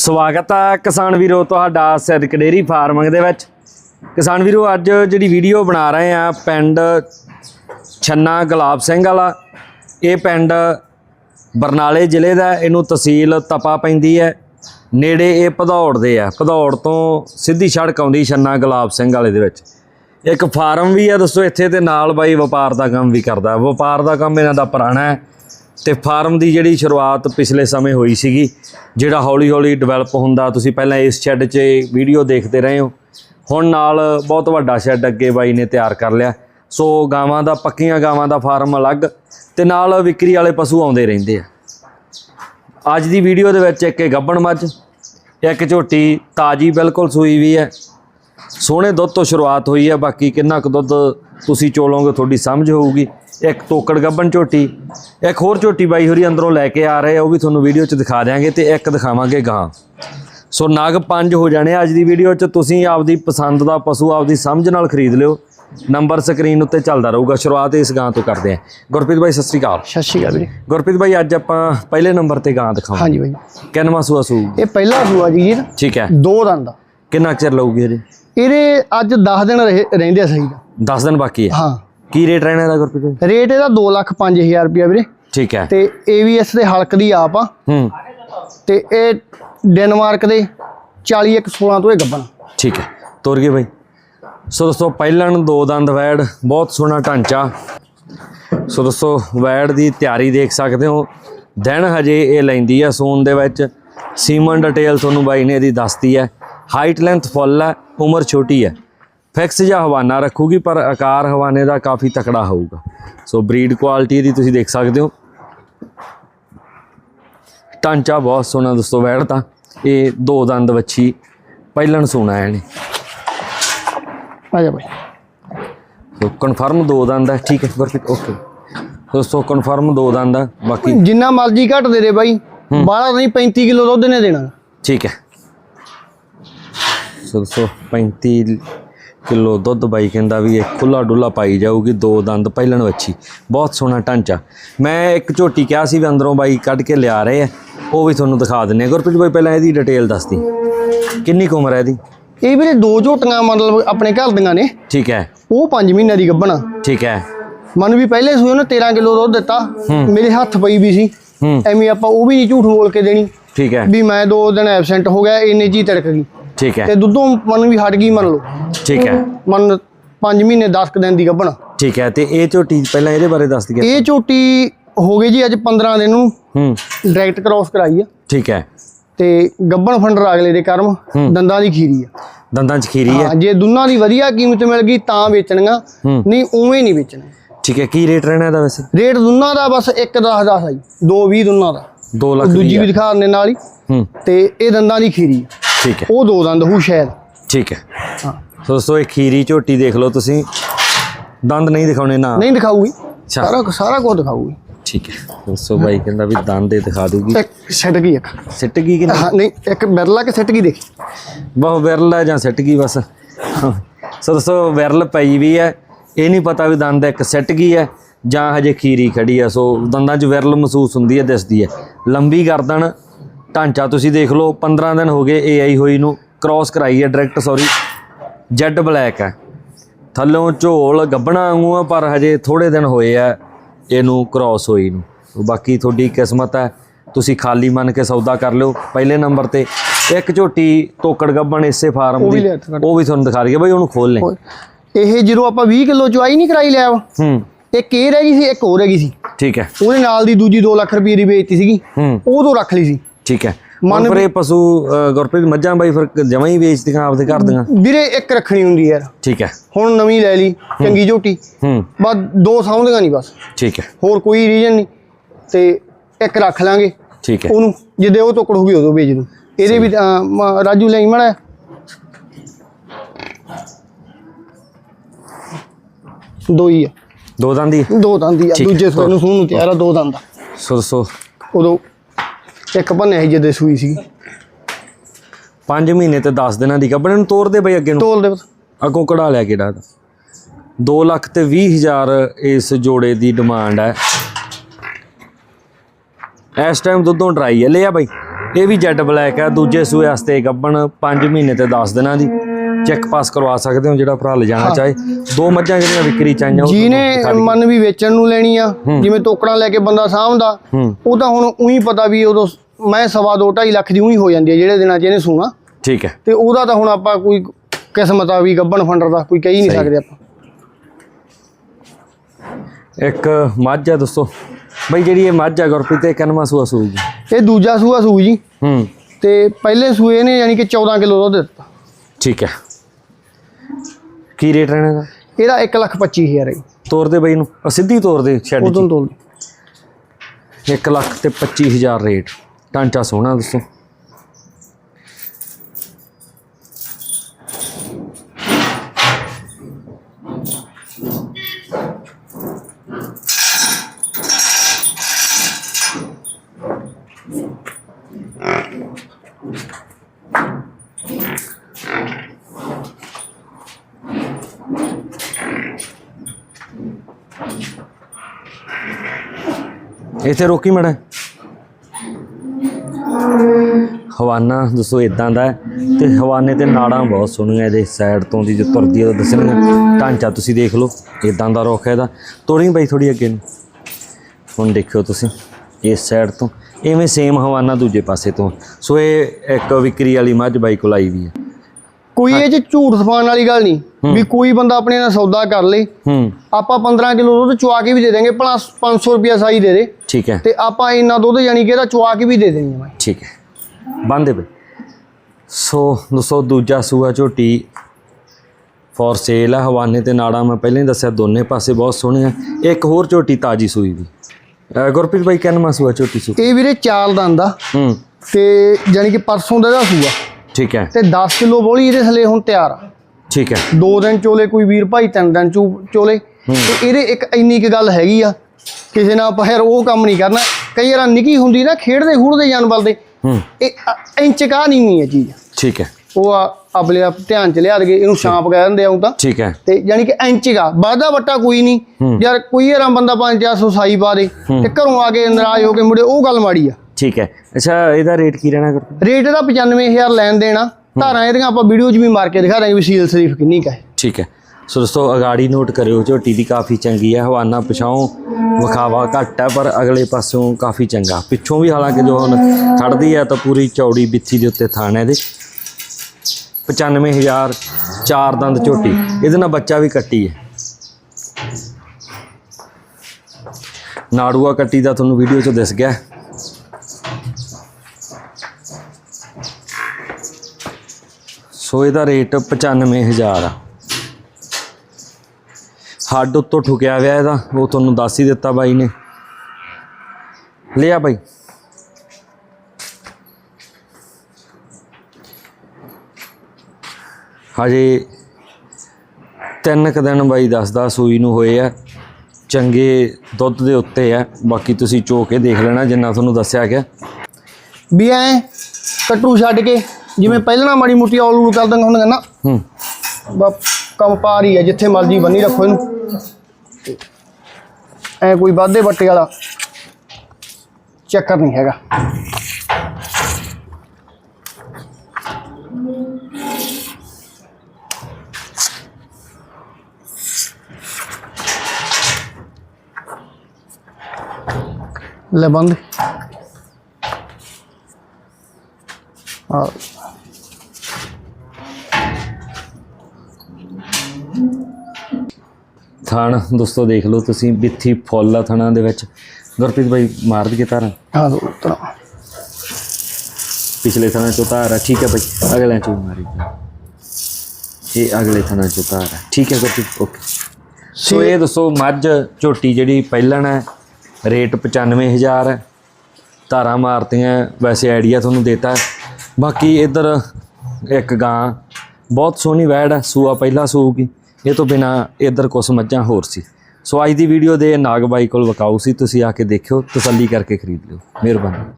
ਸਵਾਗਤ ਹੈ ਕਿਸਾਨ ਵੀਰੋ, ਤੁਹਾਡਾ ਸਿਰਕ ਡੇਰੀ ਫਾਰਮਿੰਗ ਦੇ ਵਿੱਚ। ਕਿਸਾਨ ਵੀਰੋ, ਅੱਜ ਜਿਹੜੀ ਵੀਡੀਓ ਬਣਾ ਰਹੇ ਆ, ਪਿੰਡ ਛੰਨਾ ਗੁਲਾਬ ਸਿੰਘ ਵਾਲਾ। ਇਹ ਪਿੰਡ ਬਰਨਾਲੇ ਜ਼ਿਲ੍ਹੇ ਦਾ, ਇਹਨੂੰ ਤਹਿਸੀਲ ਤਪਾ ਪੈਂਦੀ ਹੈ। ਨੇੜੇ ਇਹ ਭਦੌੜ ਦੇ ਆ। ਭਦੌੜ ਤੋਂ ਸਿੱਧੀ ਸੜਕ ਆਉਂਦੀ ਛੰਨਾ ਗੁਲਾਬ ਸਿੰਘ ਵਾਲੇ ਦੇ ਵਿੱਚ। ਇੱਕ ਫਾਰਮ ਵੀ ਆ ਦੋਸਤੋ ਇੱਥੇ ਤੇ ਨਾਲ ਬਾਈ ਵਪਾਰ ਦਾ ਕੰਮ ਵੀ ਕਰਦਾ। ਵਪਾਰ ਦਾ ਕੰਮ ਇਹਨਾਂ ਦਾ ਪੁਰਾਣਾ ਹੈ। ਤੇ ਫਾਰਮ ਦੀ ਜਿਹੜੀ ਸ਼ੁਰੂਆਤ ਪਿਛਲੇ ਸਮੇਂ ਹੋਈ ਸੀਗੀ, ਜਿਹੜਾ ਹੌਲੀ-ਹੌਲੀ ਡਿਵੈਲਪ ਹੁੰਦਾ, ਤੁਸੀਂ ਪਹਿਲਾਂ ਇਸ ਸ਼ੈੱਡ 'ਚ ਵੀਡੀਓ ਦੇਖਦੇ ਰਹੇ ਹੋ। ਹੁਣ ਨਾਲ ਬਹੁਤ ਵੱਡਾ ਸ਼ੈੱਡ ਅੱਗੇ ਬਾਈ ਨੇ ਤਿਆਰ ਕਰ ਲਿਆ। ਸੋ ਗਾਵਾਂ ਦਾ, ਪੱਕੀਆਂ ਗਾਵਾਂ ਦਾ ਫਾਰਮ ਅਲੱਗ ਤੇ ਨਾਲ ਵਿਕਰੀ ਵਾਲੇ ਪਸ਼ੂ ਆਉਂਦੇ ਰਹਿੰਦੇ ਆ। ਅੱਜ ਦੀ ਵੀਡੀਓ ਦੇ ਵਿੱਚ ਇੱਕ ਗੱਬਣ ਮੱਝ, ਇੱਕ ਝੋਟੀ ਤਾਜੀ ਬਿਲਕੁਲ ਸੂਈ ਵੀ ਹੈ। ਸੋਹਣੇ ਦੁੱਧ ਤੋਂ ਸ਼ੁਰੂਆਤ ਹੋਈ ਹੈ, ਬਾਕੀ ਕਿੰਨਾ ਕੁ ਦੁੱਧ ਤੁਸੀਂ ਚੋਲੋਗੇ, ਤੁਹਾਡੀ ਸਮਝ ਹੋਊਗੀ। ਇੱਕ ਤੋਕੜ ਗੱਬਣ ਝੋਟੀ ਇੱਕ ਹੋਰ ਝੋਟੀ ਬਾਈ ਹੋਰੀ ਅੰਦਰੋਂ ਲੈ ਕੇ ਆ ਰਹੇ ਆ ਉਹ ਵੀ ਤੁਹਾਨੂੰ ਵੀਡੀਓ 'ਚ ਦਿਖਾ ਦਿਆਂਗੇ ਤੇ ਇੱਕ ਦਿਖਾਵਾਂਗੇ ਗਾਂ। ਸੋ ਨਗ ਪੰਜ ਹੋ ਜਾਣੇ ਅੱਜ ਦੀ ਵੀਡੀਓ 'ਚ ਤੁਸੀਂ ਆਪਦੀ ਪਸੰਦ ਦਾ ਪਸ਼ੂ ਆਪਦੀ ਸਮਝ ਨਾਲ ਖਰੀਦ ਲਿਓ। ਨੰਬਰ ਸਕਰੀਨ ਉੱਤੇ ਚੱਲਦਾ ਰਹੂਗਾ ਸ਼ੁਰੂਆਤ ਇਸ ਗਾਂ ਤੋਂ ਕਰਦੇ ਆ। ਗੁਰਪ੍ਰੀਤ ਬਾਈ ਸਤਿ ਸ੍ਰੀ ਅਕਾਲ। ਸਤਿ ਸ਼੍ਰੀ ਅਕਾਲ ਵੀਰੇ। ਗੁਰਪ੍ਰੀਤ ਬਾਈ ਅੱਜ ਆਪਾਂ ਪਹਿਲੇ ਨੰਬਰ ਤੇ ਗਾਂ ਦਿਖਾਵਾਂਗੇ। ਹਾਂਜੀ ਬਾਈ। ਕਿੰਨਵਾਂ ਸੂਆ ਸੂ? ਇਹ ਪਹਿਲਾ ਸੂਆ ਜੀ ਜੀ ਠੀਕ ਹੈ। ਦੋ ਦੰਦ ਦਾ ਕਿੰਨਾ ਚਿਰ ਲਊਗੀ ਇਹਦੇ? ਇਹਦੇ ਅੱਜ 10 ਦਿਨ ਰਹੇ- ਰਹਿੰਦੇ ਆ ਸਹੀ ਦਾ 10 ਦਿਨ ਬਾਕੀ ਹੈ ਹਾਂ। ਕੀ ਰੇਟ ਰਹਿਣਾ ਇਹਦਾ ਗੁਰਪ੍ਰੀਤ? ਰੇਟ ਇਹਦਾ 2 ਲੱਖ 5000 ਰੁਪਇਆ ਵੀਰੇ। ਠੀਕ ਹੈ। ਤੇ AVS ਦੇ ਹਲਕ ਦੀ ਆਪ ਆ। ਹੂੰ। ਤੇ ਇਹ ਡੈਨਮਾਰਕ ਦੇ 40 ਇੱਕ 16 ਤੋਂ ਇਹ ਗੱਬਨ ਠੀਕ ਹੈ। ਤੁਰ ਗਏ ਬਾਈ। ਸੋ ਦੋਸਤੋ ਪਹਿਲਣ ਦੋ ਦੰਦ ਵੈੜ ਬਹੁਤ ਸੋਹਣਾ ਢਾਂਚਾ। ਸੋ ਦੋਸਤੋ ਵੈੜ ਦੀ ਤਿਆਰੀ ਦੇਖ ਸਕਦੇ ਹੋ। ਦਿਨ ਹਜੇ ਇਹ ਲੈਂਦੀ ਹੈ ਸੂਨ ਦੇ ਵਿੱਚ। ਸੀਮਨ ਡਿਟੇਲ ਤੁਹਾਨੂੰ ਬਾਈ ਨੇ ਇਹਦੀ ਦੱਸਤੀ ਹੈ। ਹਾਈਟ ਲੈਂਥ ਫੁੱਲ ਹੈ ਉਮਰ ਛੋਟੀ ਹੈ। ਫਿਕਸ ਜਾਂ ਹਵਾਨਾ ਰੱਖੂਗੀ ਪਰ ਆਕਾਰ ਹਵਾਨੇ ਦਾ ਕਾਫੀ ਤਕੜਾ ਹੋਊਗਾ। ਸੋ ਬਰੀਡ ਕੁਆਲਿਟੀ ਇਹਦੀ ਤੁਸੀਂ ਦੇਖ ਸਕਦੇ ਹੋ। ਢਾਂਚਾ ਬਹੁਤ ਸੋਹਣਾ ਦੋਸਤੋ ਵੈੜ ਤਾਂ। ਇਹ ਦੋ ਦੰਦ ਵੱਛੀ ਪਹਿਲਣ ਸੋਹਣਾ ਹੈ ਇਹਨੇ। ਆ ਜਾ ਬਾਈ। ਸੋ ਕਨਫਰਮ ਦੋ ਦੰਦ ਹੈ ਠੀਕ ਹੈ ਗੁਰਪ੍ਰੀਤ ਓਕੇ ਦੋਸਤੋ ਕਨਫਰਮ ਦੋ ਦੰਦ ਹੈ ਬਾਕੀ ਜਿੰਨਾ ਮਰਜ਼ੀ ਘੱਟ ਦੇ ਦੇ ਬਾਈ। ਬਾਹਲਾ ਨਹੀਂ 35 ਕਿਲੋ ਦੁੱਧ ਨੇ ਦੇਣਾ। ਠੀਕ ਹੈ। ਸੋ ਦੋਸਤੋ 35 ਕਿਲੋ ਦੁੱਧ ਬਾਈ ਕਹਿੰਦਾ ਵੀ ਇਹ ਖੁੱਲਾ ਡੁੱਲਾ ਪਾਈ ਜਾਊਗੀ ਦੋ ਦੰਦ ਪਹਿਲਣ ਵੱਛੀ। ਬਹੁਤ ਸੋਹਣਾ ਢਾਂਚਾ। ਮੈਂ ਇੱਕ ਝੋਟੀ ਕਿਹਾ ਸੀ ਵੀ ਅੰਦਰੋਂ ਬਾਈ ਕੱਢ ਕੇ ਲਿਆ ਰਹੇ ਆ ਉਹ ਵੀ ਤੁਹਾਨੂੰ ਦਿਖਾ ਦਿੰਨੇ ਆ ਗੁਰਪ੍ਰੀਤ ਬਾਈ ਪਹਿਲਾਂ ਇਹਦੀ ਡਿਟੇਲ ਦੱਸਦੀ ਕਿੰਨੀ ਕੁ ਉਮਰ ਹੈ ਇਹਦੀ? ਇਹ ਵੀਰੇ ਦੋ ਝੋਟੀਆਂ ਮਤਲਬ ਆਪਣੇ ਘਰ ਦੀਆਂ ਨੇ। ਠੀਕ ਹੈ। ਉਹ 5 ਮਹੀਨਿਆਂ ਦੀ ਗੱਬਣਾ ਠੀਕ ਹੈ। ਮਨ ਵੀ ਪਹਿਲੇ ਸੂਏ ਉਹਨੇ 13 ਕਿਲੋ ਦੁੱਧ ਦਿੱਤਾ। ਮੇਰੇ ਹੱਥ ਪਈ ਵੀ ਸੀ। ਹੂੰ। ਐਵੇਂ ਆਪਾਂ ਉਹ ਵੀ ਨਹੀਂ ਝੂਠ ਬੋਲ ਕੇ ਦੇਣੀ। ਠੀਕ ਹੈ। ਵੀ ਮੈਂ ਦੋ ਦਿਨ ਐਬਸੈਂਟ ਹੋ ਗਿਆ ਇੰਨੇ ਜੀ ਤੜਕ ਗਈ। ਠੀਕ ਹੈ। ਤੇ ਦੁੱਧੋਂ ਮਨ ਵੀ ਹਟ ਗਈ ਮੰਨ ਲਓ। ਠੀਕ ਹੈ। ਮਨ 5 ਮਹੀਨੇ 10 ਕੁ ਦਿਨ ਦੀ ਗੱਭਣ। ਠੀਕ ਹੈ ਤੇ ਇਹ ਝੋਟੀ ਪਹਿਲਾਂ ਇਹਦੇ ਬਾਰੇ ਦੱਸ ਦਈਏ ਇਹ ਝੋਟੀ ਹੋ ਗਈ ਜੀ ਅੱਜ 15 ਦਿਨ ਨੂੰ। ਹੂੰ। ਡਾਇਰੈਕਟ ਕ੍ਰਾਸ ਕਰਾਈ ਆ। ਠੀਕ ਹੈ। ਤੇ ਗੱਭਣ ਫੰਡਰ ਅਗਲੇ ਦੇ ਕਰਮ। ਦੰਦਾਂ ਦੀ ਖੀਰੀ ਆ। ਦੰਦਾਂ 'ਚ ਖੀਰੀ ਹਾਂ ਜੇ ਦੁੱਨਾਂ ਦੀ ਵਧੀਆ ਕੀਮਤ ਮਿਲ ਗਈ ਤਾਂ ਵੇਚਣੀਆਂ। ਨਹੀਂ ਉਵੇਂ ਨਹੀਂ ਵੇਚਣੇ। ਠੀਕ ਹੈ ਕੀ ਰੇਟ ਰਹਿਣਾ ਇਹਦਾ ਵੈਸੇ? ਰੇਟ ਦੁੱਨਾਂ ਦਾ ਬਸ 1 10 10 ਆ ਜੀ। 2 20 ਦੁੱਨਾਂ ਦਾ। 2 ਲੱਖ ਦੂਜੀ ਦੀ ਵੀ। ਦਿਖਾ ਦਿੰਦੇ ਨਾਲ ਹੀ। ਹੂੰ। ਤੇ ਇਹ ਦੰਦਾਂ ਦੀ ਖੀਰੀ ਆ। ਠੀਕ ਹੈ। ਉਹ ਦੋ ਦੰਦ ਹੂ ਸ਼ਾਇਦ। ਠੀਕ ਹੈ। ਹਾਂ। ਸੋ ਦੋਸਤੋ ਇਹ ਖੀਰੀ ਝੋਟੀ ਦੇਖ ਲਓ ਤੁਸੀਂ। ਦੰਦ ਨਹੀਂ ਦਿਖਾਉਣੇ ਨਾ। ਨਹੀਂ ਦਿਖਾਊਗੀ। ਸਾਰਾ ਸਾਰਾ ਕੁਝ ਦਿਖਾਊਗੀ। ਠੀਕ ਹੈ। ਦੋਸਤੋ ਬਾਈ ਕਹਿੰਦਾ ਵੀ ਦੰਦ ਇਹ ਦਿਖਾ ਦੂਗੀ ਇੱਕ ਸਿੱਟ ਗਈ ਇੱਕ। ਸਿੱਟ ਗਈ ਕਿ ਨਹੀਂ ਇੱਕ ਬਿਰਲਾ ਕੇ ਸਿੱਟ ਗਈ ਦੇਖ? ਬਹੁਤ ਵਿਰਲ ਹੈ ਜਾਂ ਸਿੱਟ ਗਈ ਬਸ। ਸੋ ਦੋਸਤੋ ਵਿਰਲ ਪਈ ਵੀ ਹੈ। ਇਹ ਨਹੀਂ ਪਤਾ ਵੀ ਦੰਦ ਇੱਕ ਸਿੱਟ ਗਈ ਹੈ ਜਾਂ ਹਜੇ ਖੀਰੀ ਖੜੀ ਹੈ। ਸੋ ਦੰਦਾਂ 'ਚ ਵਿਰਲ ਮਹਿਸੂਸ ਹੁੰਦੀ ਹੈ ਦਿਸਦੀ ਹੈ। ਲੰਬੀ ਗਰਦਨ ਢਾਂਚਾ ਤੁਸੀਂ ਦੇਖ ਲਓ 15 ਦਿਨ ਹੋ ਗਏ ਏਆਈ ਹੋਈ ਨੂੰ ਕ੍ਰਾਸ ਕਰਾਈ ਹੈ ਡਾਇਰੈਕਟ ਸੌਰੀ ਜੈਡ ਬਲੈਕ ਹੈ। ਥੱਲੋਂ ਝੋਲ ਗੱਬਣਾ ਵਾਂਗੂ ਆ ਪਰ ਹਜੇ ਥੋੜੇ ਦਿਨ ਹੋਏ ਆ ਇਹਨੂੰ ਕ੍ਰਾਸ ਹੋਈ ਨੂੰ। ਬਾਕੀ ਤੁਹਾਡੀ ਕਿਸਮਤ ਹੈ ਤੁਸੀਂ ਖਾਲੀ ਮੰਨ ਕੇ ਸੌਦਾ ਕਰ ਲਿਓ। ਪਹਿਲੇ ਨੰਬਰ ਤੇ ਇੱਕ ਝੋਟੀ ਤੋਕੜ ਗੱਬਣ ਇਸੇ ਫਾਰਮ ਉਹ ਵੀ ਦੀ। ਉਹ ਵੀ ਤੁਹਾਨੂੰ ਦਿਖਾ ਦਈਏ ਬਈ ਉਹਨੂੰ ਖੋਲ ਲੈ। ਇਹ ਜਦੋਂ ਆਪਾਂ 20 ਕਿਲੋ ਚੁਆਈ ਨਹੀਂ ਕਰਾਈ ਲਿਆ ਵਾ ਹੂੰ। ਇੱਕ ਇਹ ਰਹਿ ਗਈ ਸੀ ਇੱਕ ਹੋਰ ਰਹਿ ਗਈ ਸੀ। ਠੀਕ ਹੈ। ਉਹਦੇ ਨਾਲ ਦੀ ਦੂਜੀ 2 ਲੱਖ ਰੁਪਏ ਦੀ ਵੇਚਤੀ ਸੀਗੀ। ਹੂੰ। ਉਹ ਤੋਂ ਰੱਖ ਲਈ ਸੀ। ਠੀਕ ਹੈ। ਮਨ ਪਰ ਇਹ ਪਸ਼ੂ ਗੁਰਪ੍ਰੀਤ ਮੱਝਾਂ ਬਾਈ ਫਿਰ ਜਮਾਂ ਹੀ ਆਪਦੇ ਘਰ ਦੀਆਂ। ਵੀਰੇ ਇੱਕ ਰੱਖਣੀ ਹੁੰਦੀ ਯਾਰ। ਠੀਕ ਹੈ। ਹੁਣ ਨਵੀਂ ਲੈ ਲਈ ਚੰਗੀ ਝੋਟੀ। ਹੂੰ। ਬਸ ਦੋ ਸਾਂਭਦੀਆਂ ਨਹੀਂ ਬਸ। ਠੀਕ ਹੈ। ਹੋਰ ਕੋਈ ਰੀਜਨ ਨਹੀਂ। ਤੇ ਇੱਕ ਰੱਖ ਲਾਂਗੇ। ਠੀਕ ਹੈ। ਉਹਨੂੰ ਜਿੱਦੇ ਉਹ ਟੁਕੜ ਹੋ ਗਈ ਉਦੋਂ ਵੇਚ ਦੂੰ। ਇਹਦੇ ਵੀ ਰਾਜੂ ਲਈ ਮੜਾ ਦੋ ਹੀ ਆ। ਦੋ ਦੰਦ ਦੀ ਦੋ ਦੰਦ ਹੀ ਆ। ਦੂਜੇ ਸੂਏ ਨੂੰ ਸੂਣ ਨੂੰ ਤਿਆਰ ਆ ਦੋ ਦੰਦ ਸੋ ਸੋ। ਉਦੋਂ ਇੱਕ ਬੰਨੇ ਸੀ ਜਦੇ ਸੂਈ ਸੀ 5 ਮਹੀਨੇ ਤੇ 10 ਦਿਨਾਂ ਦੀ ਗੱਬਣ ਨੂੰ ਤੋਰ ਦੇ ਬਈ ਅੱਗੇ ਨੂੰ। ਤੋਲ ਦੇ। ਅੱਗੋਂ ਕਢਾ ਲਿਆ ਕਿਹੜਾ ਦਾ 2 ਲੱਖ ਤੇ 20 ਹਜ਼ਾਰ ਇਸ ਜੋੜੇ ਦੀ ਡਿਮਾਂਡ ਹੈ। ਇਸ ਟਾਈਮ ਦੁੱਧੋਂ ਡਰਾਈ ਹੈ। ਲਿਆ ਬਾਈ ਇਹ ਵੀ ਜੈਡ ਬਲੈਕ ਹੈ ਦੂਜੇ ਸੂਏ ਵਾਸਤੇ ਗੱਬਣ 5 ਮਹੀਨੇ ਤੇ 10 ਦਿਨਾਂ ਦੀ। ਚੈੱਕ ਪਾਸ ਕਰਵਾ ਸਕਦੇ ਹੋ ਜਿਹੜਾ ਭਰਾ ਲਿਜਾਣਾ ਚਾਹੇ। ਦੋ ਮੱਝਾਂ ਜਿਹੜੀਆਂ ਵਿਕਰੀ ਚਾਹੀਆਂ ਉਹ ਜਿਹਨੇ। ਮਨ ਵੀ ਵੇਚਣ ਨੂੰ ਲੈਣੀ ਆ ਜਿਵੇਂ ਟੋਕਰਾਂ ਲੈ ਕੇ ਬੰਦਾ ਸਾਂਭਦਾ ਉਹ ਤਾਂ ਹੁਣ ਉਹੀ ਪਤਾ ਵੀ ਉਦੋਂ ਮੈਂ ਸਵਾ ਦੋ 2.5 ਲੱਖ ਦੀ ਉਹੀ ਹੋ ਜਾਂਦੀ ਹੈ ਜਿਹੜੇ ਦਿਨਾਂ 'ਚ ਇਹਨੇ ਸੂਣਾ। ਠੀਕ ਹੈ। ਤੇ ਉਹਦਾ ਤਾਂ ਹੁਣ ਆਪਾਂ ਕੋਈ ਕਿਸਮਤ ਆ ਵੀ ਗੱਬਣ ਫੰਡਰ ਦਾ ਕੋਈ ਕਹਿ ਹੀ ਨਹੀਂ। ਸਕਦੇ ਆਪਾਂ। ਇੱਕ ਮੱਝ ਆ ਦੋਸਤੋ ਬਈ ਜਿਹੜੀ ਇਹ ਮੱਝ ਆ ਗੁਰਪ੍ਰੀਤ ਇਹ ਕਿੰਨਵਾਂ ਸੂਆ ਸੂਗੀ ਇਹ ਦੂਜਾ ਸੂਆ ਸੂ ਜੀ। ਹੂੰ। ਤੇ ਪਹਿਲੇ ਸੂਏ ਨੇ ਯਾਨੀ ਕਿ 14 ਕਿਲੋ ਦੁੱਧ ਦਿੱਤਾ। ਠੀਕ ਹੈ। ਕੀ ਰੇਟ ਰਹਿਣਾ ਦਾ ਇਹਦਾ 1 ਲੱਖ 25 ਹਜ਼ਾਰ ਹੈ ਜੀ। ਤੋਰ ਦੇ ਬਈ ਨੂੰ ਉਹ ਸਿੱਧੀ ਤੋਰ ਦੇ ਛੱਡ ਉਦੋਂ ਤੋਲ 1 ਲੱਖ ਤੇ 25000 ਰੇਟ ਢਾਂਚਾ ਸੋਹਣਾ ਦੋਸਤੋ ਇੱਥੇ ਰੋਕੀ ਮੜਾ। ਹਵਾਨਾ, ਦੱਸੋ ਇਦਾਂ ਦਾ ਹੈ। ਤੇ ਹਵਾਨੇ ਤੇ ਨਾੜਾਂ ਬਹੁਤ ਸੋਹਣੀਆਂ ਇਹਦੇ ਸਾਈਡ ਤੋਂ ਦੀ, ਜੋ ਤੁਰਦੀ ਹੈ ਉਹ ਦੱਸਣਗੇ ਢਾਂਚਾ ਤੁਸੀਂ ਦੇਖ ਲਓ ਇਦਾਂ ਦਾ ਰੁੱਖ ਹੈ ਇਹਦਾ। ਤੋੜੀ ਬਾਈ ਥੋੜੀ ਅੱਗੇ ਨੂੰ। ਹੁਣ ਦੇਖਿਓ ਤੁਸੀਂ, ਇਸ ਸਾਈਡ ਤੋਂ। ਇਵੇਂ ਸੇਮ ਹਵਾਨਾ ਦੂਜੇ ਪਾਸੇ ਤੋਂ। ਸੋ ਇਹ ਇੱਕ ਵਿਕਰੀ ਵਾਲੀ ਮੱਝ ਬਾਈ ਕੋਲ ਆਈ ਵੀ ਹੈ। ਕੋਈ ਇਹ 'ਚ ਝੂਠ ਸਫਾਨ ਵਾਲੀ ਗੱਲ ਨਹੀਂ ਵੀ ਕੋਈ ਬੰਦਾ ਆਪਣੇ ਨਾਲ ਸੌਦਾ ਕਰ ਲੇ। ਆਪਾਂ 15 ਕਿਲੋ ਦੁੱਧ ਚੁਆ ਕੇ ਵੀ ਦੇ ਦੇਂਗੇ ਭਲਾ 500 ਰੁਪਿਆ ਸਾਈ ਦੇ ਦੇ। ਠੀਕ ਹੈ। ਤੇ ਆਪਾਂ ਇੰਨਾ ਦੁੱਧ ਯਾਨੀ ਕਿ ਇਹਦਾ ਚੁਆ ਕੇ ਵੀ ਦੇ ਦੇਣੀ ਹੈ ਮੈਂ ਠੀਕ ਹੈ। ਬੰਦੇ ਬਈ। ਸੋ ਦੋਸਤੋ ਦੂਜਾ ਸੂਆ ਝੋਟੀ ਫੋਰ ਸੇਲ ਹੈ ਹਵਾਨੇ ਤੇ ਨਾੜਾ ਮੈਂ ਪਹਿਲਾਂ ਹੀ ਦੱਸਿਆ ਦੋਨੇ ਪਾਸੇ ਬਹੁਤ ਸੋਹਣੇ ਆ। ਇੱਕ ਹੋਰ ਝੋਟੀ ਤਾਜੀ ਸੂਈ ਦੀ। ਗੁਰਪ੍ਰੀਤ ਬਾਈ ਕਿੰਨਵਾਂ ਸੂਆ ਝੋਟੀ ਸੂ ਇਹ ਵੀਰੇ ਚਾਲ ਦੰਦ ਆ। ਹੂੰ। ਤੇ ਯਾਨੀ ਕਿ ਪਰਸੋਂ ਦਾ ਇਹਦਾ ਸੂਆ। ਠੀਕ ਹੈ। ਤੇ 10 ਕਿਲੋ ਬੋਲੀ ਇਹਦੇ ਥਲੇ ਹੁਣ ਤਿਆਰ ਆ। ਠੀਕ ਹੈ। ਦੋ ਦਿਨ ਚੋਲੇ ਕੋਈ ਵੀਰ ਭਾਈ ਤਿੰਨ ਦਿਨ ਚੋਲੇ। ਤੇ ਇਹਦੇ ਇੱਕ ਇੰਨੀ ਕੁ ਗੱਲ ਹੈਗੀ ਆ ਕਿਸੇ ਨਾਲ ਆਪਾਂ ਯਾਰ ਉਹ ਕੰਮ ਨਹੀਂ ਕਰਨਾ। ਕਈ ਵਾਰ ਨਿੱਕੀ ਹੁੰਦੀ ਨਾ ਖੇਡਦੇ ਖੂਡਦੇ ਜਾਨਵਰ ਦੇ। ਹੂੰ। ਇਹ ਇੰਚ ਕਾ ਨਹੀਂ ਹੋਈ ਇਹ ਚੀਜ਼। ਠੀਕ ਹੈ। ਉਹ ਆ ਅਬਲੇ ਆਪ ਧਿਆਨ ਚ ਲਿਆ ਦਗੇ ਇਹਨੂੰ ਛਾਂਪ ਕਹਿ ਦਿੰਦੇ ਆਉਂ ਤਾਂ। ਠੀਕ ਹੈ। ਤੇ ਯਾਨੀ ਕਿ ਇੰਚ ਦਾ ਵਾਧਾ ਵੱਟਾ ਕੋਈ ਨਹੀਂ। ਯਾਰ ਕੋਈ ਯਾਰ ਬੰਦਾ 500 ਸਾਈ ਪਾ ਦੇ। ਤੇ ਘਰੋਂ ਆ ਕੇ ਨਾਰਾਜ਼ ਹੋ ਕੇ ਮੁੜੇ ਉਹ ਗੱਲ ਮਾੜੀ ਆ। ਠੀਕ ਹੈ। ਅੱਛਾ ਇਹਦਾ ਰੇਟ ਕੀ ਰਹਿਣਾ ਗੁਰਪ੍ਰੀਤ ਰੇਟ ਇਹਦਾ 95000 ਲੈਣ ਦੇਣਾ ਧਾਰਾਂ ਇਹਦੀਆਂ ਆਪਾਂ ਵੀਡੀਓ 'ਚ ਵੀ ਮਾਰ ਕੇ ਦਿਖਾ ਦਾਂਗੇ ਵੀ ਸੀਲ ਸ਼ਰੀਫ ਕਿੰਨੀ ਕਾ ਹੈ। ਠੀਕ ਹੈ। ਸੋ ਦੋਸਤੋ ਅਗਾੜੀ ਨੋਟ ਕਰਿਓ ਝੋਟੀ ਦੀ ਕਾਫੀ ਚੰਗੀ ਹੈ ਹਵਾਨਾ ਪਿਛਾਓਂ ਵਿਖਾਵਾ ਘੱਟ ਹੈ ਪਰ ਅਗਲੇ ਪਾਸਿਓਂ ਕਾਫੀ ਚੰਗਾ। ਪਿੱਛੋਂ ਵੀ ਹਾਲਾਂਕਿ ਜੋ ਹੁਣ ਖੜਦੀ ਹੈ ਤਾਂ ਪੂਰੀ ਚੌੜੀ ਬਿੱਥੀ ਦੇ ਉੱਤੇ ਥਾਣ ਇਹਦੇ। 95000 ਚਾਰ ਦੰਦ ਝੋਟੀ। ਇਹਦੇ ਨਾਲ ਬੱਚਾ ਵੀ ਕੱਟੀ ਹੈ। ਨਾੜੂਆ ਕੱਟੀ ਦਾ ਤੁਹਾਨੂੰ ਵੀਡੀਓ 'ਚ ਦਿਸ ਗਿਆ। ਸੋ ਇਹਦਾ ਰੇਟ 95000 ਆ। ਹੱਡ ਉੱਤੋਂ ਠੁਕਿਆ ਹੋਇਆ ਇਹਦਾ, ਉਹ ਤੁਹਾਨੂੰ ਦੱਸ ਹੀ ਦਿੱਤਾ ਬਾਈ ਨੇ। ਲਿਆ ਬਾਈ। ਹਜੇ ਤਿੰਨ ਕੁ ਦਿਨ ਬਾਈ ਦੱਸਦਾ ਸੂਈ ਨੂੰ ਹੋਏ ਆ। ਚੰਗੇ ਦੁੱਧ ਦੇ ਉੱਤੇ ਆ। ਬਾਕੀ ਤੁਸੀਂ ਚੋ ਕੇ ਦੇਖ ਲੈਣਾ, ਜਿੰਨਾ ਤੁਹਾਨੂੰ ਦੱਸਿਆ ਗਿਆ। ਵੀ ਐ ਕੱਟੂ ਛੱਡ ਕੇ। ਜਿਵੇਂ ਪਹਿਲਾਂ ਮਾੜੀ ਮੋਟੀ ਔਲ ਉਲ ਕਰ ਦਾਂਗਾ ਹੁਣ ਨਾ ਹੂੰ। ਕੰਮ ਪਾਰ ਹੀ ਹੈ ਜਿੱਥੇ ਮਰਜ਼ੀ ਬੰਨੀ ਰੱਖੋ ਇਹਨੂੰ। ਐ ਕੋਈ ਵਾਧੇ ਵੱਟੇ ਵਾਲਾ ਚੱਕਰ ਨਹੀਂ ਹੈਗਾ। ਲੈ ਬੰਦ। ਆ ਥਣ ਦੋਸਤੋ ਦੇਖ ਲਓ ਤੁਸੀਂ ਬਿੱਥੀ ਫੁੱਲ ਆ ਥਣਾਂ ਦੇ ਵਿੱਚ। ਗੁਰਪ੍ਰੀਤ ਬਾਈ ਮਾਰ ਦਈਏ ਤਾਰਾਂ ਆ ਦੋ ਤਰਾ ਪਿਛਲੇ ਥਣਾਂ ਚੋਂ ਤਾਰ ਆ ਠੀਕ ਹੈ ਬਾਈ। ਅਗਲੇ ਚੋਂ ਮਾਰੀ ਜਾ। ਇਹ ਅਗਲੇ ਥਣਾਂ ਚੋਂ ਤਾਰ ਆ। ਠੀਕ ਹੈ ਗੁਰਪ੍ਰੀਤ ਓਕੇ। ਸੋ ਇਹ ਦੱਸੋ ਮੱਝ ਝੋਟੀ ਜਿਹੜੀ ਪਹਿਲਣ ਹੈ ਰੇਟ 95000 ਹੈ। ਧਾਰਾਂ ਮਾਰਤੀਆਂ ਵੈਸੇ ਆਈਡੀਆ ਤੁਹਾਨੂੰ ਦੇਤਾ। ਬਾਕੀ ਇੱਧਰ ਇੱਕ ਗਾਂ ਬਹੁਤ ਸੋਹਣੀ ਵੈੜ ਹੈ ਸੂਆ ਪਹਿਲਾ ਸੂਗੀ ਇਹ ਤੋਂ ਬਿਨਾ ਇੱਧਰ ਕੁਛ ਮੱਝਾਂ ਹੋਰ ਸੀ। ਸੋ ਅੱਜ ਦੀ ਵੀਡੀਓ ਦੇ ਨਾਗ ਬਾਈ ਕੋਲ ਵਕਾਊ ਸੀ। ਤੁਸੀਂ ਆ ਕੇ ਦੇਖਿਓ, ਤਸੱਲੀ ਕਰਕੇ ਖਰੀਦ ਲਿਓ। ਮਿਹਰਬਾਨੀ।